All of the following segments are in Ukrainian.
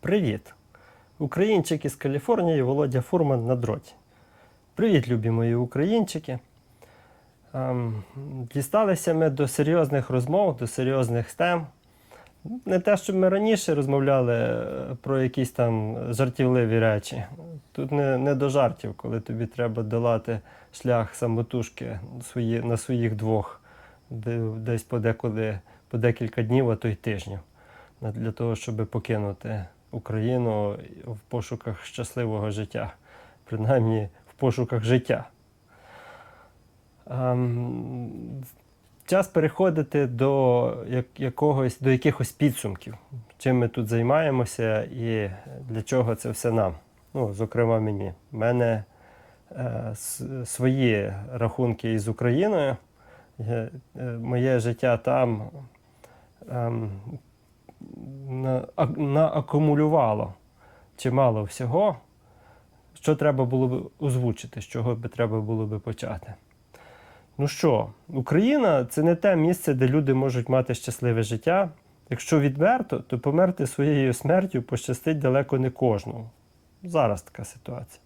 Привіт! Українчик із Каліфорнії Володя Фурман на дроті. Привіт, любі мої українчики. Ем, дісталися ми до серйозних розмов, до серйозних тем. Не те, щоб ми раніше розмовляли е, про якісь там жартівливі речі. Тут не, не до жартів, коли тобі треба долати шлях самотужки свої, на своїх двох, десь подекуди по декілька днів, а то й тижнів, для того, щоб покинути Україну в пошуках щасливого життя, принаймні в пошуках життя. Ем, час переходити до як, якогось, до якихось підсумків, чим ми тут займаємося і для чого це все нам. Ну, зокрема, мені. У мене е, свої рахунки із Україною. Е, моє життя там а- наакумулювало чимало всього, що треба було б озвучити, з чого би треба було би почати. Ну що, Україна це не те місце, де люди можуть мати щасливе життя. Якщо відверто, то померти своєю смертю пощастить далеко не кожному. Зараз така ситуація.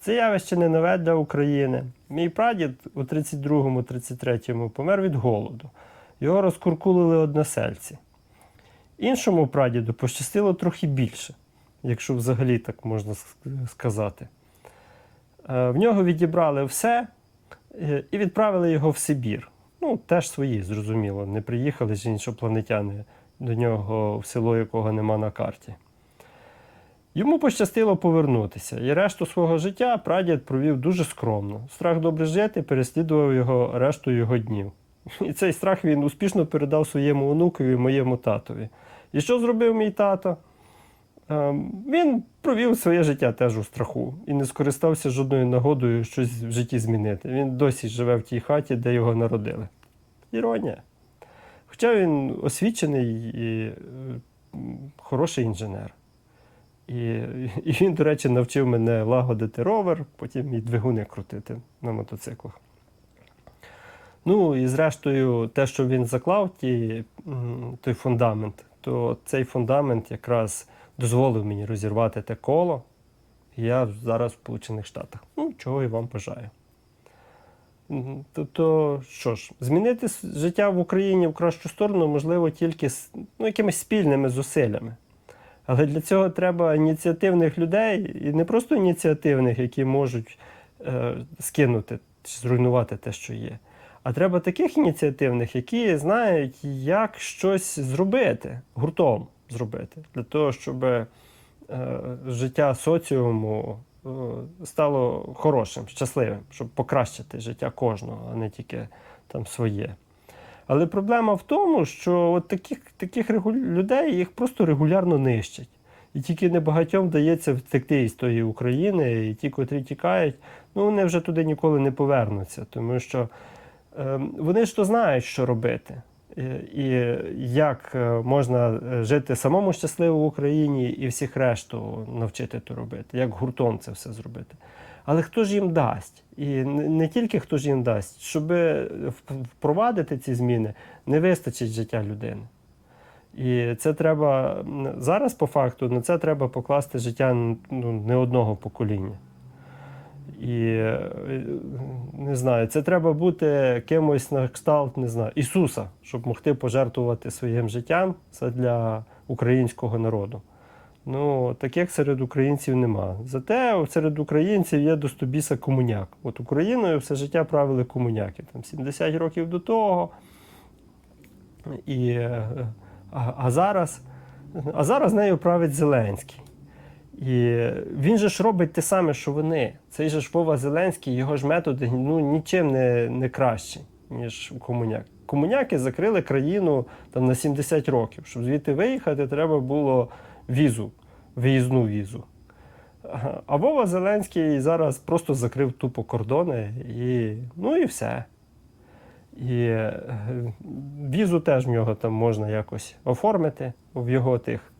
Це явище не нове для України. Мій прадід у 32-33 помер від голоду. Його розкуркулили односельці. Іншому прадіду пощастило трохи більше, якщо взагалі так можна сказати. Е, В нього відібрали все е, і відправили його в Сибір. Ну, теж свої, зрозуміло. Не приїхали ж іншопланетяни до нього в село, якого нема на карті. Йому пощастило повернутися, і решту свого життя прадід провів дуже скромно. Страх добре жити переслідував його решту його днів. І цей страх він успішно передав своєму онукові, моєму татові. І що зробив мій тато? Ем, Він провів своє життя теж у страху і не скористався жодною нагодою щось в житті змінити. Він досі живе в тій хаті, де його народили. Іронія. Хоча він освічений і е, хороший інженер. І, і він, до речі, навчив мене лагодити ровер, потім і двигуни крутити на мотоциклах. Ну і зрештою, те, що він заклав, ті, той фундамент, то цей фундамент якраз дозволив мені розірвати те коло. Я зараз в Сполучених Штатах. Ну, чого і вам бажаю. Тобто, що ж, змінити життя в Україні в кращу сторону можливо тільки ну, якимись спільними зусиллями. Але для цього треба ініціативних людей, і не просто ініціативних, які можуть е, скинути чи зруйнувати те, що є. А треба таких ініціативних, які знають, як щось зробити, гуртом зробити, для того, щоб е, життя соціуму е, стало хорошим, щасливим, щоб покращити життя кожного, а не тільки там своє. Але проблема в тому, що от таких, таких регу- людей їх просто регулярно нищать. І тільки небагатьом вдається втекти із тої України, і ті, котрі тікають, ну вони вже туди ніколи не повернуться, тому що вони ж то знають, що робити. Е, І як е, можна е, жити самому щасливо в Україні і всіх решту навчити то робити, як гуртом це все зробити. Але хто ж їм дасть? І не тільки хто ж їм дасть, щоб впровадити ці зміни, не вистачить життя людини. І це треба зараз, по факту, на це треба покласти життя ну, не одного покоління. І е, не знаю, це треба бути кимось на кшталт, не знаю, Ісуса, щоб могти пожертвувати своїм життям для українського народу. Ну, таких серед українців нема. Зате серед українців є до стобіса комуняк. От Україною все життя правили комуняки. Там 70 років до того. І, е, а, а, зараз, а зараз нею править Зеленський. І він же ж робить те саме, що вони. Цей же ж Вова Зеленський, його ж методи ну, нічим не, не кращі, ніж комуняк. Комуняки закрили країну там, на 70 років. Щоб звідти виїхати, треба було візу, виїзну візу. А- Вова Зеленський зараз просто закрив тупо кордони і ну і все. І е, візу теж в нього там можна якось оформити в його тих,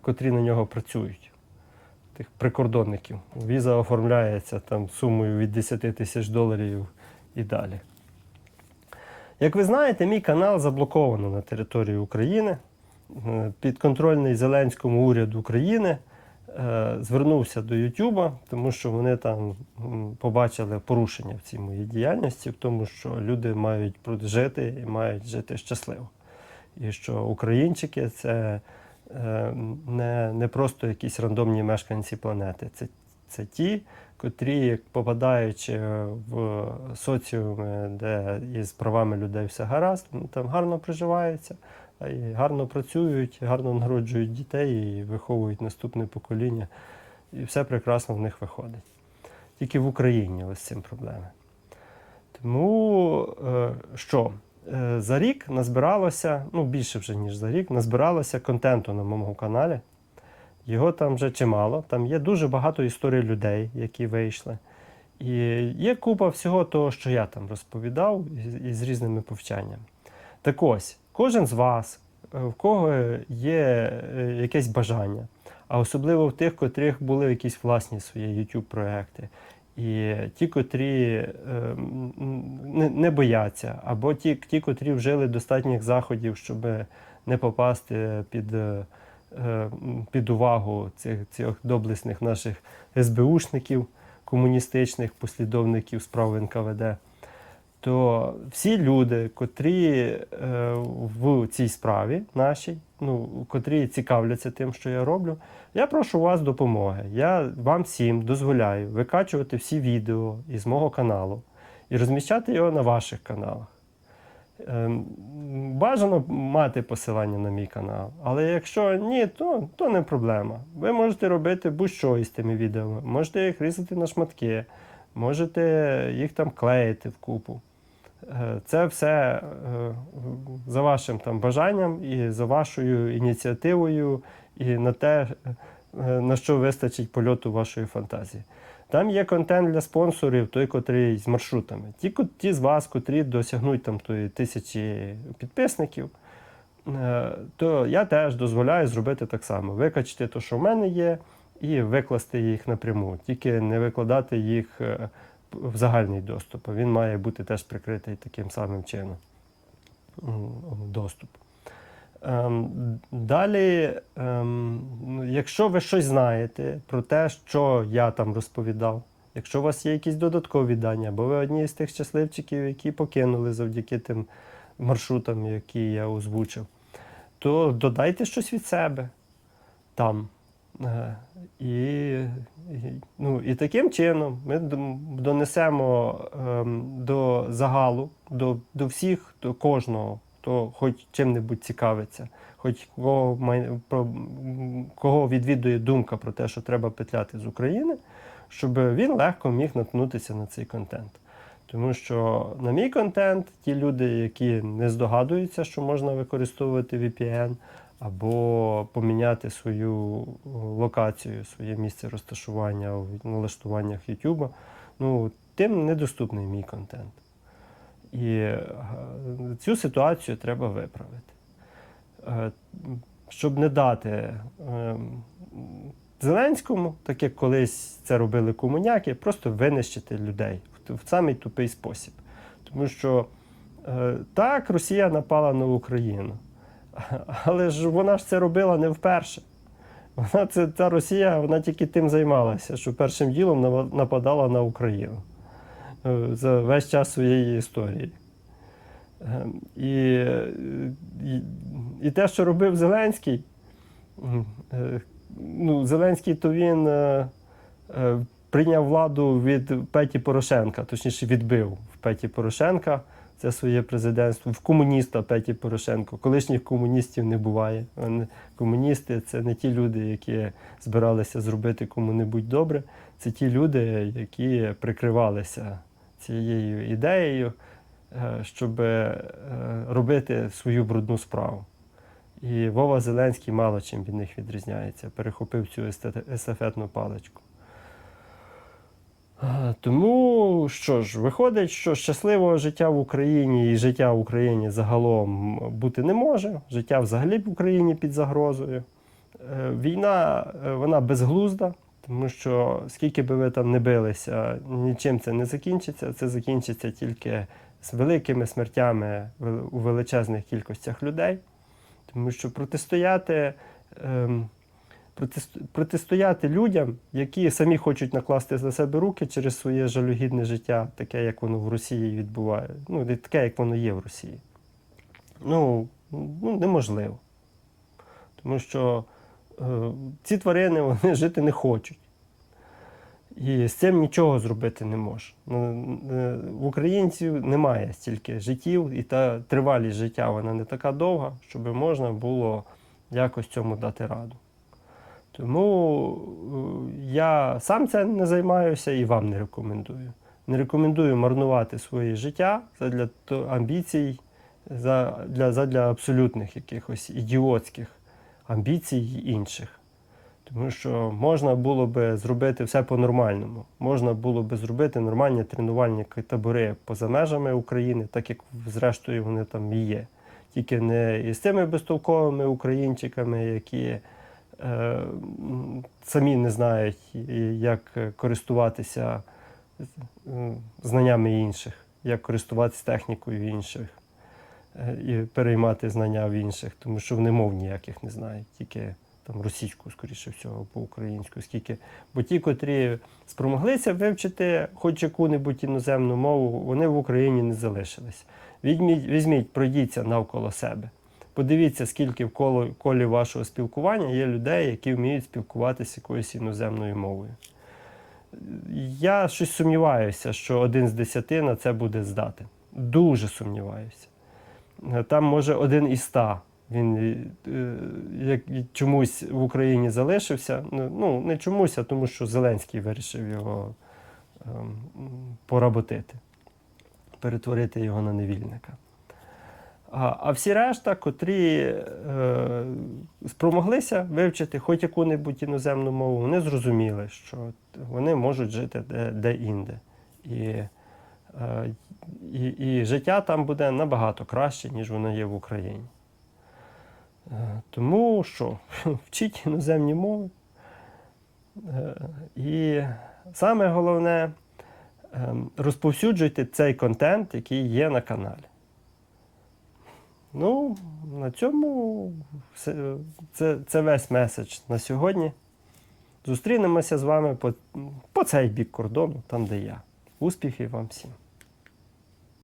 котрі на нього працюють, тих прикордонників. Віза оформляється там сумою від 10 тисяч доларів і далі. Як ви знаєте, мій канал заблоковано на території України. е, підконтрольний Зеленському уряд України е, звернувся до Ютуба, тому що вони там побачили порушення в цій моїй діяльності, в тому, що люди мають жити і мають жити щасливо. І що українчики це е, не, не просто якісь рандомні мешканці планети. Це, це ті, котрі, попадаючи в соціуми, де із правами людей все гаразд, там гарно проживаються, гарно працюють, гарно народжують дітей і виховують наступне покоління. І все прекрасно в них виходить. Тільки в Україні ось з цим проблеми. Тому е, що? Е, За рік назбиралося, ну більше вже, ніж за рік, назбиралося контенту на моєму каналі. Його там вже чимало. Там є дуже багато історій людей, які вийшли. І є купа всього того, що я там розповідав, і, і різними повчаннями. Так ось, кожен з вас, е, в кого є е, якесь бажання, а особливо в тих, котрих були якісь власні свої YouTube проекти. І ті, котрі е, не, бояться, або ті, ті, котрі вжили достатніх заходів, щоб не попасти під, е, е, під увагу цих, цих доблесних наших СБУшників, комуністичних послідовників справ НКВД, то всі люди, котрі е, в цій справі нашій, ну, котрі цікавляться тим, що я роблю, я прошу вас допомоги. Я вам всім дозволяю викачувати всі відео із мого каналу і розміщати його на ваших каналах. Ем, Бажано мати посилання на мій канал, але якщо ні, то, то не проблема. Ви можете робити будь-що із тими відео. Можете їх різати на шматки, можете їх там клеїти в купу. Е, Це все е, за вашим там бажанням і за вашою ініціативою, і на те, е, на що вистачить польоту вашої фантазії. Там є контент для спонсорів, той, котрий з маршрутами. Ті, ті з вас, котрі досягнуть там тої тисячі підписників, то я теж дозволяю зробити так само: викачати те, що в мене є, і викласти їх напряму, тільки не викладати їх в загальний доступ. а Він має бути теж прикритий таким самим чином. Доступ. Ем, Далі, ем, якщо ви щось знаєте про те, що я там розповідав, якщо у вас є якісь додаткові дані, або ви одні з тих щасливчиків, які покинули завдяки тим маршрутам, які я озвучив, то додайте щось від себе там. І, ну, і таким чином ми донесемо ем, до загалу, до, до всіх, до кожного, хто хоч чим-небудь цікавиться, хоч кого, май- про, кого відвідує думка про те, що треба петляти з України, щоб він легко міг наткнутися на цей контент. Тому що на мій контент ті люди, які не здогадуються, що можна використовувати VPN, або поміняти свою е, локацію, своє місце розташування в налаштуваннях YouTube, ну, тим недоступний мій контент. І е, цю ситуацію треба виправити. Е, Щоб не дати ем, Зеленському, так як колись це робили комуняки, просто винищити людей в, самий тупий спосіб. Тому що так, Росія напала на Україну. Але ж вона ж це робила не вперше. Вона це та Росія, вона тільки тим займалася, що першим ділом нападала на Україну е, за весь час своєї історії. Ем, І, і, і те, що робив Зеленський, е, ну, Зеленський, то він е, прийняв владу від Петі Порошенка, точніше відбив в Петі Порошенка це своє президентство. В комуніста Петі Порошенко. Колишніх комуністів не буває. Комуністи це не ті люди, які збиралися зробити кому-небудь добре. Це ті люди, які прикривалися цією ідеєю, е, щоб е, робити свою брудну справу. І Вова Зеленський мало чим від них відрізняється, перехопив цю естафетну паличку. А, Тому що ж, виходить, що щасливого життя в Україні і життя в Україні загалом бути не може. Життя взагалі в Україні під загрозою. Е, Війна е, вона безглузда, тому що скільки би ви там не билися, нічим це не закінчиться. Це закінчиться тільки з великими смертями у величезних кількостях людей. Тому що протистояти, ем, протистояти людям, які самі хочуть накласти на себе руки через своє жалюгідне життя, таке, як воно в Росії відбуває, ну, таке, як воно є в Росії. Ну, ну неможливо. Тому що е, ці тварини вони жити не хочуть. І з цим нічого зробити не може. Ну, е, В українців немає стільки життів, і та тривалість життя вона не така довга, щоб можна було якось цьому дати раду. Тому е, я сам це не займаюся і вам не рекомендую. Не рекомендую марнувати своє життя задля амбіцій, за- для, задля абсолютних якихось ідіотських амбіцій інших. Тому що можна було би зробити все по-нормальному. Можна було би зробити нормальні тренувальні табори поза межами України, так як зрештою вони там і є. Тільки не із цими безтолковими українчиками, які самі не знають, як користуватися е, знаннями інших, як користуватися технікою інших е, і переймати знання в інших, тому що вони мов ніяких не знають, тільки там російську, скоріше всього, по-українську. Скільки, бо ті, котрі спромоглися вивчити хоч яку-небудь іноземну мову, вони в Україні не залишились. Візьміть, пройдіться навколо себе. Подивіться, скільки в коло- колі вашого спілкування є людей, які вміють спілкуватися якоюсь іноземною мовою. Я щось сумніваюся, що один з десяти на це буде здатен. Дуже сумніваюся. Там може один із ста. Він е, як чомусь в Україні залишився. Ну, Ну, не чомусь, а тому що Зеленський вирішив його ем, поработити, перетворити його на невільника. А, всі решта, котрі е, спромоглися вивчити хоч яку-небудь іноземну мову, вони зрозуміли, що вони можуть жити де, де-інде. І, е, і, і життя там буде набагато краще, ніж воно є в Україні. Е, Тому що вчіть іноземні мови. Е, І саме головне, ем, розповсюджуйте цей контент, який є на каналі. Ну, на цьому все, це, це весь меседж на сьогодні. Зустрінемося з вами по, по цей бік кордону, там, де я. Успіхів вам всім!